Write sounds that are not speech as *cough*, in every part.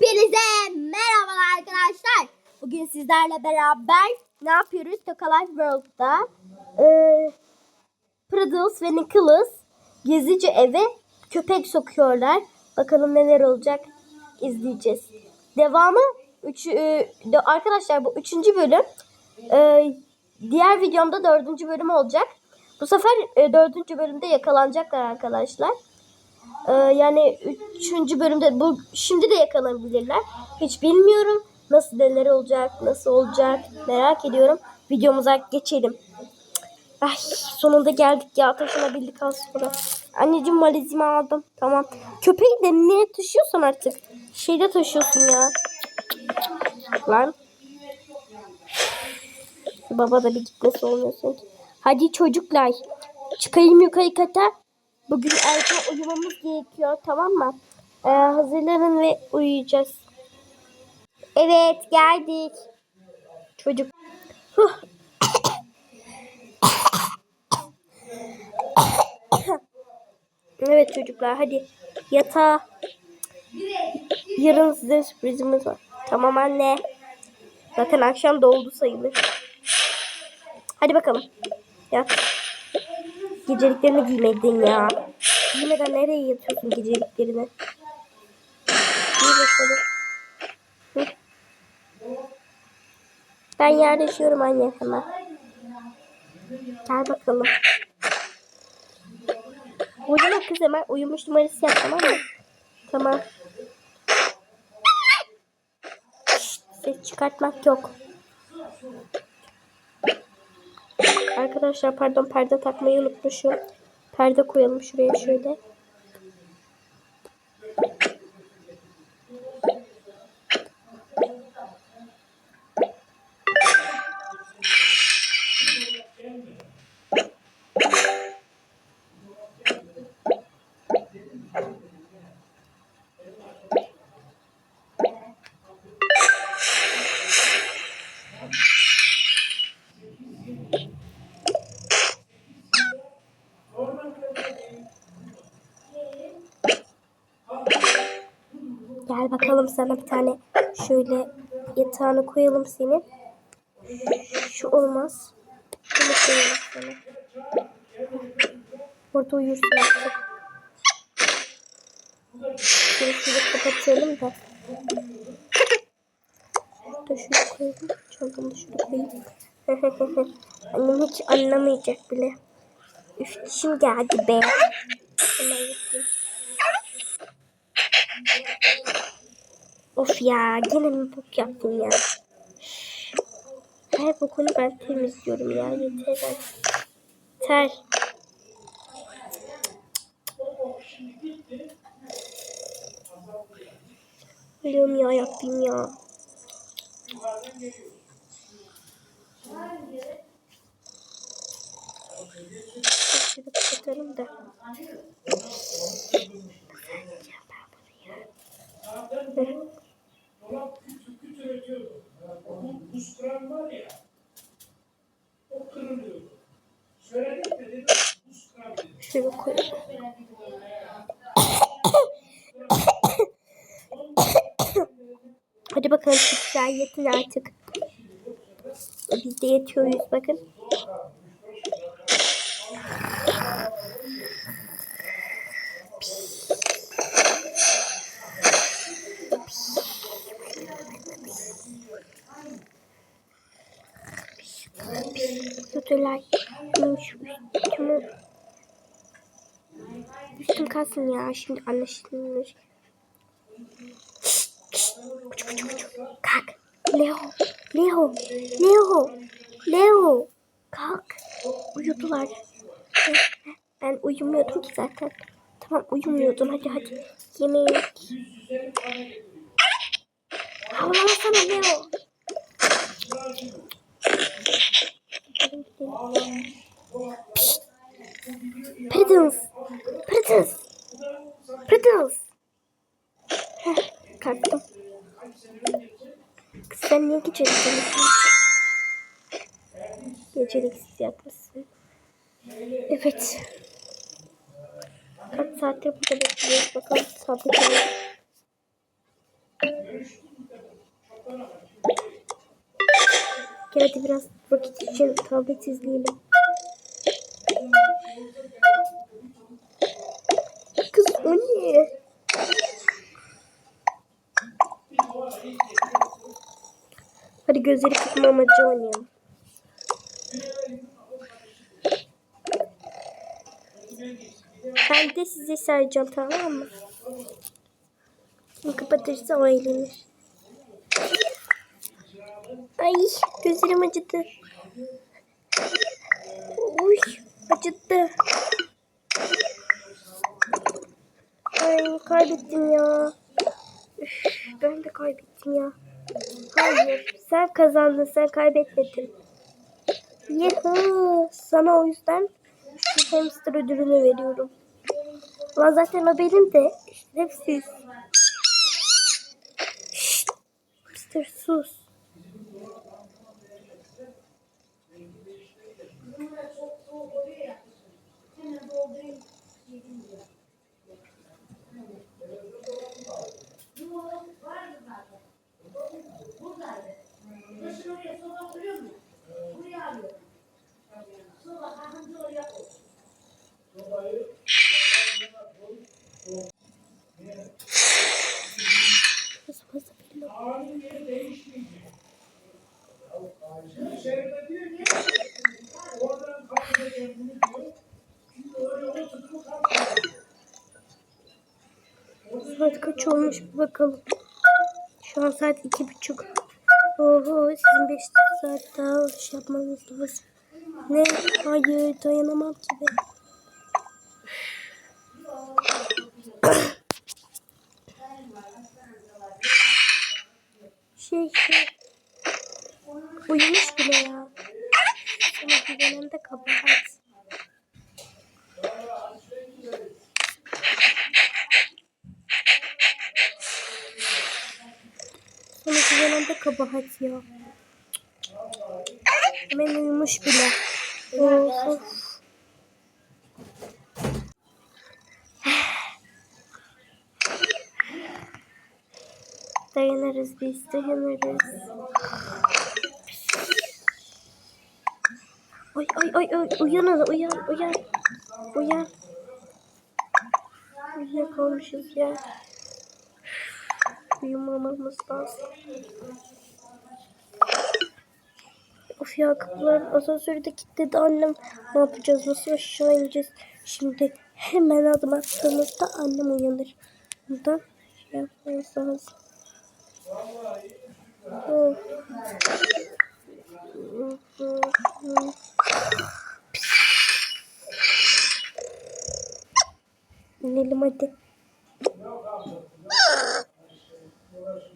Hepinize merhabalar arkadaşlar. Bugün sizlerle beraber ne yapıyoruz? Toka Life World'da ee, Pringles ve Nicholas gizlice eve köpek sokuyorlar. Bakalım neler olacak izleyeceğiz. Devamı üç, e, de- arkadaşlar bu üçüncü bölüm. E, diğer videomda dördüncü bölüm olacak. Bu sefer e, dördüncü bölümde yakalanacaklar arkadaşlar. Ee, yani üçüncü bölümde bu şimdi de yakalanabilirler. Hiç bilmiyorum nasıl neler olacak, nasıl olacak merak ediyorum. Videomuza geçelim. Ay sonunda geldik ya taşınabildik az sonra. Anneciğim valizimi aldım. Tamam. Köpeği de niye taşıyorsan artık. Şeyde taşıyorsun ya. Lan. Baba da bir gitmesi olmuyor sanki. Hadi çocuklar. Çıkayım yukarı kata. Bugün erken uyumamız gerekiyor tamam mı? Ee, hazırlanın ve uyuyacağız. Evet geldik. Çocuk. Evet çocuklar hadi yatağa. Yarın size sürprizimiz var. Tamam anne. Zaten akşam doldu sayılır. Hadi bakalım. Yat. Geceliklerini giymedin ya. Giymeden nereye yatıyorsun geceliklerini? Giy bakalım. Ben yerleşiyorum anne hemen. Gel bakalım. Uyuma kız hemen uyumuş numarası yap tamam mı? Tamam. Şşt, ses çıkartmak yok. Arkadaşlar pardon perde takmayı unutmuşum. Perde koyalım şuraya şöyle. Gel bakalım sana bir tane şöyle yatağını koyalım senin. Şu olmaz. Bunu koyalım sana. Orada uyursun artık. Şöyle şöyle kapatalım da. Şurada şunu koyalım. Çantamı da şurada koyayım. *laughs* Annem hiç anlamayacak bile. Üf dişim geldi be. Hemen yapayım. Of ya gene mi bok yaptım ya. Her bokunu ben temizliyorum ya yeter. Yeter. Ölüyorum ya yapayım ya. Şöyle kapatalım da. Hı. Dolap küçük küçük üretiyordu. Onun buz kıran var ya, o kırılıyordu. Söyledik de dedim buz kıran dedi. Şöyle koyalım. Hadi bakalım çocuklar yetin artık. Biz de yetiyoruz bakın. Kötüler. Üstümü Üstüm kalsın ya şimdi anlaşılır. Kuçu kuçu kuçu. Kalk. Leo. Leo. Leo. Leo. Kalk. Uyudular. Ben uyumuyordum ki zaten. Tamam uyumuyordun. Hadi hadi. Yemeği. Havlamasana Leo. Prudence. Prudence. Heh, kalktım. Kız sen niye gecelik? Geceliksiz yatmışsın. Evet. Kaç saattir burada bekliyoruz. Bakalım sabret. Gel hadi biraz vakit için tablet izleyelim. Kız o ne? Hadi gözleri kırpma amacı oynayalım. Ben de size sayacağım tamam mı? Kapatırsa o eğlenir. Ay gözlerim acıdı. Uy acıttı. Ay kaybettim ya. Üf, ben de kaybettim ya. Hayır sen kazandın sen kaybetmedin. Yuhu sana o yüzden şu hamster ödülünü veriyorum. Ulan zaten o benim de. Hep siz. Hamster sus. Yine bol değil. Yedim. Bakalım. Şu an saat iki buçuk. Oho sizin beş saat daha iş yapmanız lazım. Ne? Hayır dayanamam ki ben. *coughs* şey şey. Uyumuş bile ya. Sana güvenen de kabahat. Güvenen de kabahat ya. Hemen uyumuş bile. Of. Dayanırız biz dayanırız. Ay ay ay ay uyanın uyan uyan. Uyan. Uyuyakalmışız ya. Uyumamamız lazım. Of ya kapılar asansörde kilitledi annem. Ne yapacağız? Nasıl aşağı ineceğiz? Şimdi hemen adım attığımızda annem uyanır. Buradan şey yapmamız lazım. İnelim hadi. Obrigado.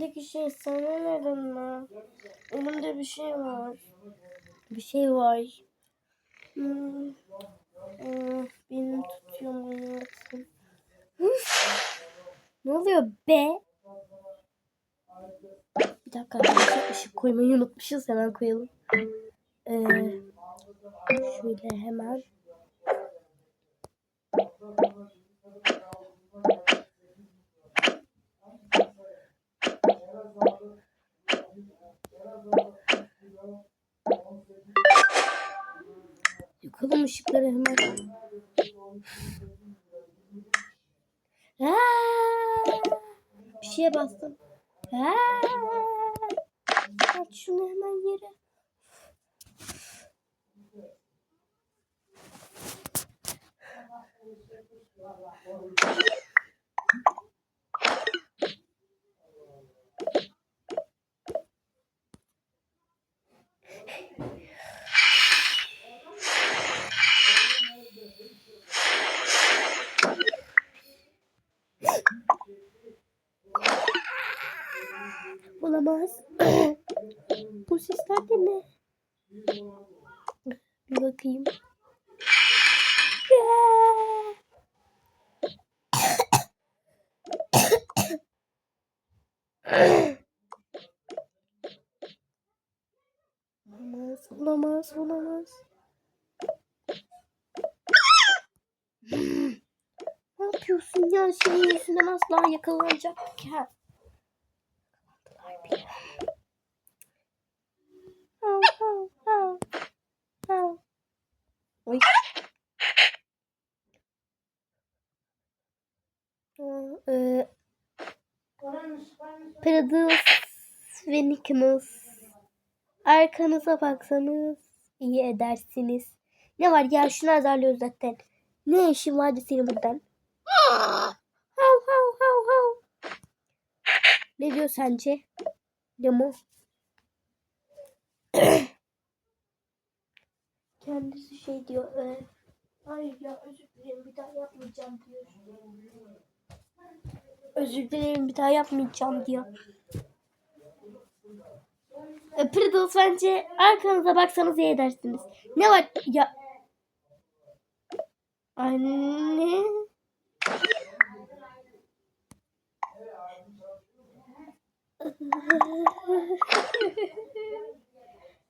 Elimdeki şey sana neden mi? Elimde bir şey var. Bir şey var. Hmm. Ee, benim tutuyorum hayatım. *laughs* Ne oluyor be? Bir dakika arkadaşlar ışık koymayı unutmuşuz. Hemen koyalım. Ee, şöyle hemen. Yakalım ışıkları hemen. Aa, bir şeye bastım. Aa, at şunu hemen yere. Olamaz. *coughs* Bu sesler de ne? Bir bakayım. *coughs* Olamaz, olamaz, olamaz. *coughs* ne yapıyorsun ya? Senin yüzünden asla yakalanacak ya. Hav, hav, hav. Hav. Oy. Aa, e, Pırdız ve Nickness. Arkanıza baksanız iyi edersiniz. Ne var ya şunu azarlıyoruz zaten. Ne işin vardı senin buradan? Hav hav hav hav. Ne diyor sence? Demo. *coughs* Kendisi şey diyor. E, Hayır ya özür dilerim bir daha yapmayacağım diyor. Özür dilerim bir daha yapmayacağım diyor. E, Pringles bence arkanıza baksanız iyi edersiniz. Ne var ya? Anne.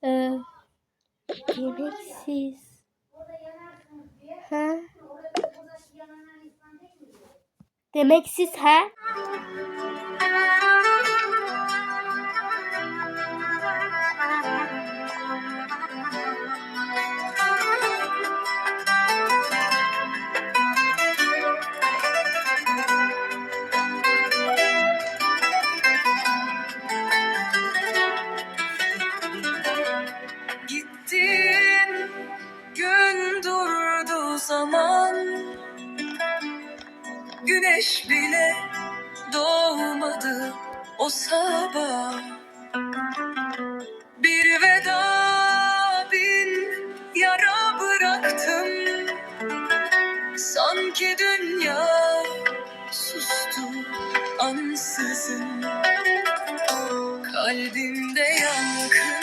Ee, yemeksiz. Ha? Demeksiz ha? Güneş bile doğmadı o sabah. Bir veda bin yara bıraktım. Sanki dünya sustu ansızın. Kalbimde yankın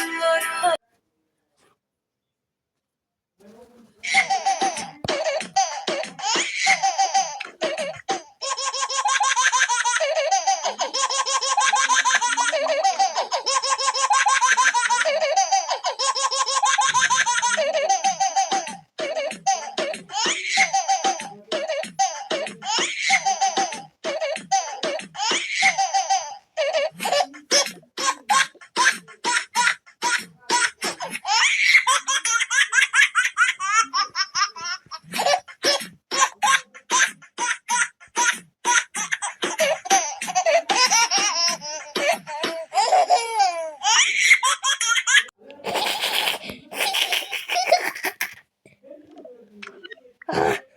Yeah.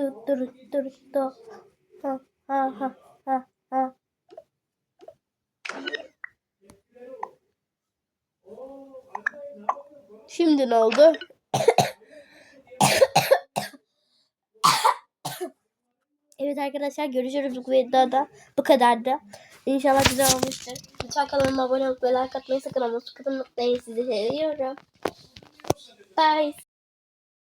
dur dur dur dur. Ha ha ha ha ha. Şimdi ne oldu? evet arkadaşlar görüşürüz bu videoda. Bu kadardı. İnşallah güzel olmuştur. Lütfen kanalıma abone olup ve like atmayı sakın ama sakın unutmayın. Sizi seviyorum. Bye.